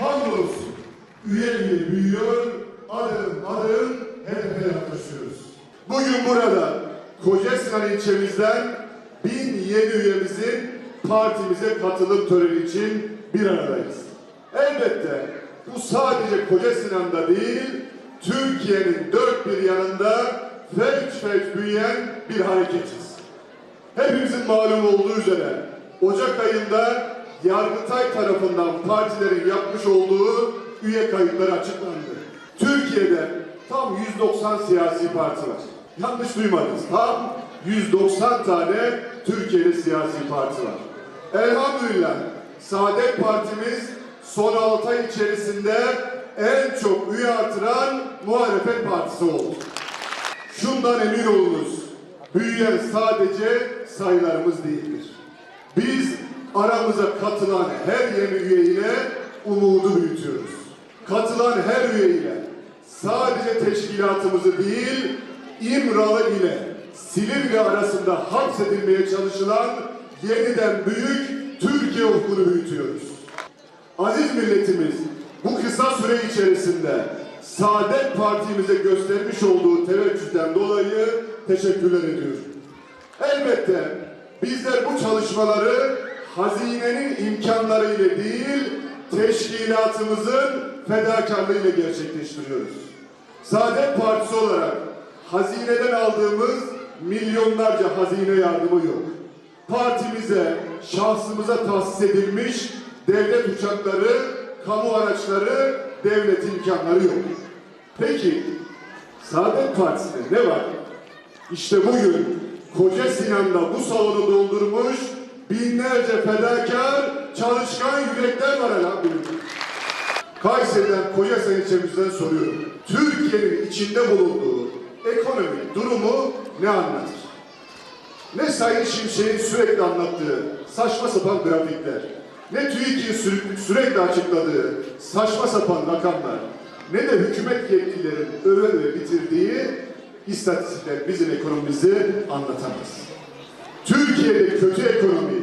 Hamdolsun üye üye büyüyor, adım adım hedefe yaklaşıyoruz. Bugün burada Kocasinan ilçemizden 1007 üyemizin partimize katılım töreni için bir aradayız. Elbette bu sadece Kocasinan'da değil, Türkiye'nin dört bir yanında felç felç büyüyen bir hareketiz. Hepimizin malum olduğu üzere Ocak ayında Yargıtay tarafından partilerin yapmış olduğu üye kayıtları açıklandı. Türkiye'de tam 190 siyasi parti var. Yanlış duymadınız. Tam 190 tane Türkiye'de siyasi parti var. Elhamdülillah Saadet Partimiz son 6 ay içerisinde en çok üye artıran muhalefet partisi oldu. Şundan emin olunuz. Büyüyen sadece sayılarımız değildir. Biz aramıza katılan her yeni üye ile umudu büyütüyoruz. Katılan her üye ile sadece teşkilatımızı değil, İmralı ile Silivri arasında hapsedilmeye çalışılan yeniden büyük Türkiye ufkunu büyütüyoruz. Aziz milletimiz bu kısa süre içerisinde Saadet Partimize göstermiş olduğu teveccühden dolayı teşekkürler ediyorum. Elbette bizler bu çalışmaları hazinenin imkanlarıyla değil, teşkilatımızın fedakarlığıyla gerçekleştiriyoruz. Saadet Partisi olarak hazineden aldığımız milyonlarca hazine yardımı yok. Partimize, şahsımıza tahsis edilmiş devlet uçakları, kamu araçları, devlet imkanları yok. Peki, Saadet Partisi'nde ne var? İşte bugün Koca Sinan'da bu salonu doldurmuş binlerce fedakar, çalışkan yürekler var elhamdülillah. Kayseri'den Kocaeli ilçemizden soruyorum. Türkiye'nin içinde bulunduğu ekonomik durumu ne anlatır? Ne Sayın Şimşek'in sürekli anlattığı saçma sapan grafikler, ne TÜİK'in sü- sürekli açıkladığı saçma sapan rakamlar, ne de hükümet yetkililerin öve öve bitirdiği istatistikler bizim ekonomimizi anlatamaz. Türkiye'de kötü ekonomi,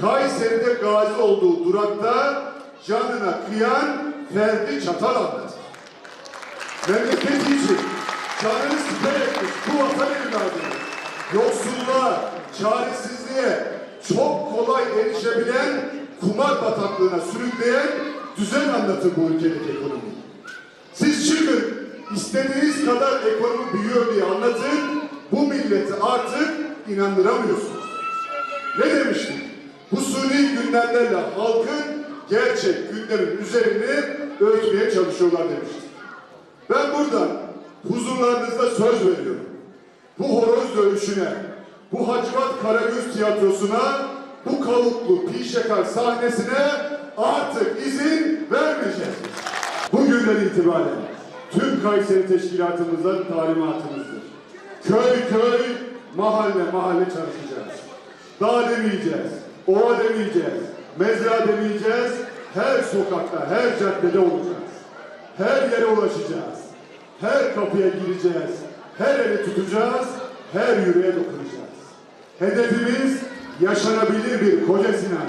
Kayseri'de gazi olduğu durakta canına kıyan Ferdi Çatal anlatır. Memleketi için canını siper etmiş bu vatan evladını çaresizliğe çok kolay erişebilen kumar bataklığına sürükleyen düzen anlatır bu ülkedeki ekonomi. Siz çıkın istediğiniz kadar ekonomi büyüyor diye anlatın bu milleti artık inandıramıyorsunuz. Ne demiştim? Bu suni gündemlerle halkın gerçek gündemin üzerini ölçmeye çalışıyorlar demiştim. Ben buradan huzurlarınızda söz veriyorum. Bu horoz dövüşüne, bu Hacivat Karagöz tiyatrosuna, bu kavuklu pişekar sahnesine artık izin vermeyeceğiz. Bugünden itibaren tüm Kayseri teşkilatımızın talimatımızdır. Köy köy, mahalle mahalle çalışacağız. Dağ demeyeceğiz, ova demeyeceğiz, mezra demeyeceğiz. Her sokakta, her caddede olacağız. Her yere ulaşacağız. Her kapıya gireceğiz. Her eli tutacağız. Her yüreğe dokunacağız. Hedefimiz yaşanabilir bir Koca Sinan,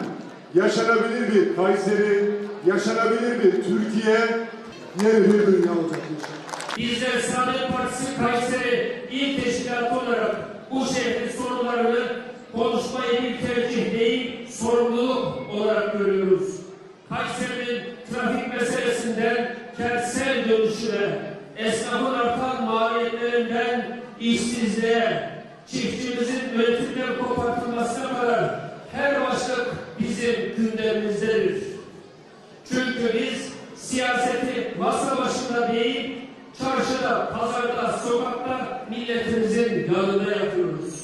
yaşanabilir bir Kayseri, yaşanabilir bir Türkiye, yeni bir dünya olacak. Bizler Saadet Partisi Kayseri İl Teşkilatı olarak bu şehrin sorunlarını konuşmayı bir tercih değil, sorumluluk olarak görüyoruz. Kayseri'nin trafik meselesinden kentsel dönüşüne, esnafın artan maliyetlerinden işsizliğe, çiftçimizin üretimden kopartılmasına kadar her başlık bizim gündemimizdedir. Çünkü biz siyaseti masa başında değil, çarşıda, pazarda, sokakta milletimizin yanında yapıyoruz.